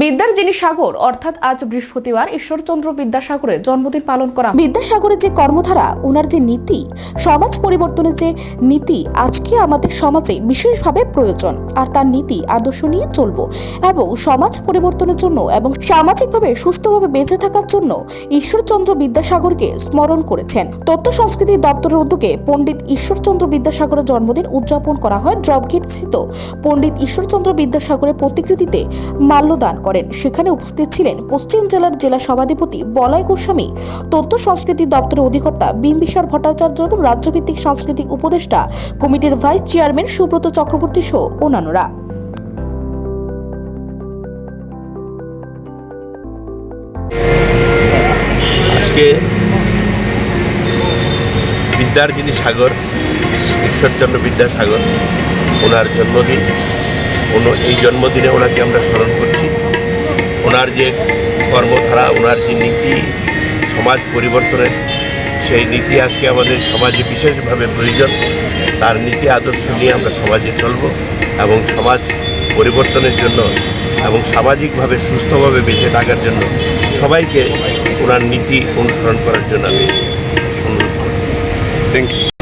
বিদ্যার যিনি সাগর, অর্থাৎ আজ বৃহস্পতিবার ঈশ্বরচন্দ্র বিদ্যাসাগরের জন্মদিন পালন করা বিদ্যাসাগরের যে কর্মধারা ওনার যে নীতি, সমাজ পরিবর্তনের যে নীতি, আজকে আমাদের সমাজে বিশেষভাবে প্রয়োজন। আর তার নীতি আদর্শ নিয়ে চলবো। এবং সমাজ পরিবর্তনের জন্য এবং সামাজিকভাবে সুস্থভাবে বেঁচে থাকার জন্য ঈশ্বরচন্দ্র বিদ্যাসাগরকে স্মরণ করেছেন। তথ্য সংস্কৃতি দপ্তরের উদ্যোগে পণ্ডিত ঈশ্বরচন্দ্র বিদ্যাসাগরের জন্মদিন উদযাপন করা হয়। ড্রপগেট স্থিত পণ্ডিত ঈশ্বরচন্দ্র বিদ্যাসাগরের প্রতিকৃতিতে মাল্যদান করেন। সেখানে উপস্থিত ছিলেন পশ্চিম জেলার জেলা সভাধিপতি বলয় গোস্বামী, তথ্য সংস্কৃতি দপ্তরের অধিকর্তা বিম্বিসার ভট্টাচার্য এবং রাজ্যভিত্তিক সাংস্কৃতিক উপদেষ্টা কমিটির ভাইস চেয়ারম্যান সুব্রত চক্রবর্তী সহ অন্যান্যরা। বিদ্যার যিনি সাগর, ঈশ্বরচন্দ্র বিদ্যাসাগর, ওনার জন্মদিন। এই জন্মদিনে ওনাকে আমরা স্মরণ করছি ওনার যে কর্মধারা, ওনার যে নীতি, সমাজ পরিবর্তনের, সেই নীতি আজকে আমাদের সমাজে বিশেষভাবে প্রয়োজন। তার নীতি আদর্শ নিয়ে আমরা সমাজে চলব এবং সমাজ পরিবর্তনের জন্য এবং সামাজিকভাবে সুস্থভাবে বেঁচে থাকার জন্য সবাইকে ওনার নীতি অনুসরণ করার জন্য আমি অনুরোধ করব। Thank you